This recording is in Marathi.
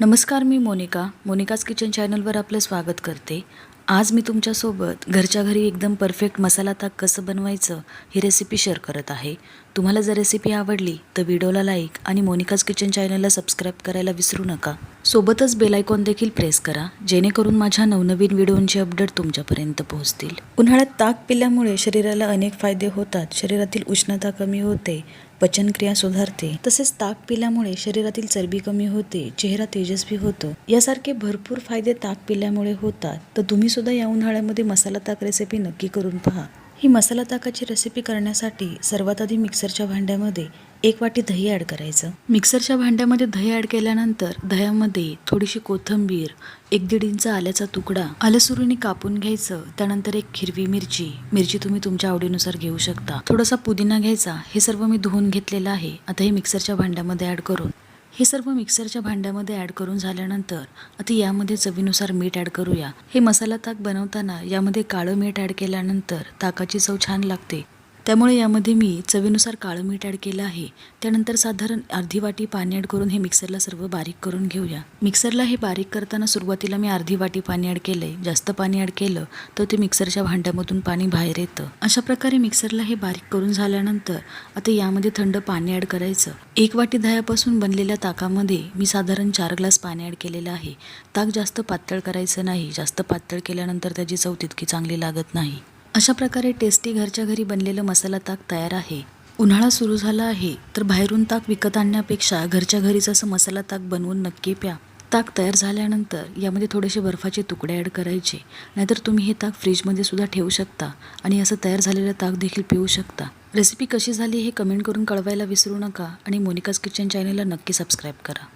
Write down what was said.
नमस्कार मी मोनिका. मोनिकाज किचन चॅनलवर आपलं स्वागत करते. आज मी तुमच्यासोबत घरच्या घरी एकदम परफेक्ट मसाला ताक कसं बनवायचं ही रेसिपी शेअर करत आहे. तुम्हाला जर रेसिपी आवडली तर व्हिडिओला लाईक आणि मोनिकाज किचन चॅनलला सबस्क्राईब करायला विसरू नका. सोबतच बेलायकॉन देखील प्रेस करा जेणेकरून माझ्या नवनवीन व्हिडिओंचे अपडेट तुमच्यापर्यंत पोहोचतील. उन्हाळ्यात ताक पिल्यामुळे शरीराला अनेक फायदे होतात. शरीरातील उष्णता कमी होते पचनक्रिया सुधारते. तसेच ताक पिल्यामुळे शरीरातील चरबी कमी होते चेहरा तेजस्वी होतो. यासारखे भरपूर फायदे ताक पिल्यामुळे होतात. तर तुम्ही सुद्धा या उन्हाळ्यामध्ये मसाला ताक रेसिपी नक्की करून पहा. ही मसाला ताकाची रेसिपी करण्यासाठी सर्वात आधी मिक्सरच्या भांड्यामध्ये एक वाटी दही ॲड करायचं. मिक्सरच्या भांड्यामध्ये दही ॲड केल्यानंतर दह्यामध्ये थोडीशी कोथिंबीर एक दीड इंच आल्याचा तुकडा आलं कापून घ्यायचं त्यानंतर एक हिरवी मिरची. मिरची तुम्ही तुमच्या आवडीनुसार घेऊ शकता. थोडासा पुदिना घ्यायचा हे सर्व मी धुवून घेतलेलं आहे. आता हे मिक्सरच्या भांड्यामध्ये ॲड करून हे सर्व मिक्सरच्या भांड्यामध्ये ॲड करून झाल्यानंतर आता यामध्ये चवीनुसार मीठ ॲड करूया. हे मसाला ताक बनवताना यामध्ये काळं मीठ ॲड केल्यानंतर ताकाची चव छान लागते. त्यामुळे यामध्ये मी चवीनुसार काळं मीठ ॲड केलं आहे. त्यानंतर साधारण अर्धी वाटी पाणी ॲड करून हे मिक्सरला सर्व बारीक करून घेऊया. मिक्सरला हे बारीक करताना सुरुवातीला मी अर्धी वाटी पाणी ॲड केलं आहे जास्त पाणी ॲड केलं तर ते मिक्सरच्या भांड्यामधून पाणी बाहेर येतं. अशा प्रकारे मिक्सरला हे बारीक करून झाल्यानंतर आता यामध्ये थंड पाणी ॲड करायचं. एक वाटी दह्यापासून बनलेल्या ताकामध्ये मी साधारण चार ग्लास पाणी ॲड केलेलं आहे. ताक जास्त पातळ करायचं नाही. जास्त पातळ केल्यानंतर त्याची चव तितकी चांगली लागत नाही. अशा प्रकारे टेस्टी घरच्या घरी बनलेलं मसाला ताक तयार आहे. उन्हाळा सुरू झाला आहे तर बाहेरून ताक विकत आणण्यापेक्षा घरच्या घरीच असं मसाला ताक बनवून नक्की प्या. ताक तयार झाल्यानंतर यामध्ये थोडेसे बर्फाचे तुकडे ॲड करायचे नाहीतर तुम्ही हे ताक फ्रीजमध्ये सुद्धा ठेवू शकता आणि असं तयार झालेलं ताक देखील पिऊ शकता. रेसिपी कशी झाली हे कमेंट करून कळवायला विसरू नका आणि मोनिकाज किचन चॅनलला नक्की सबस्क्राईब करा.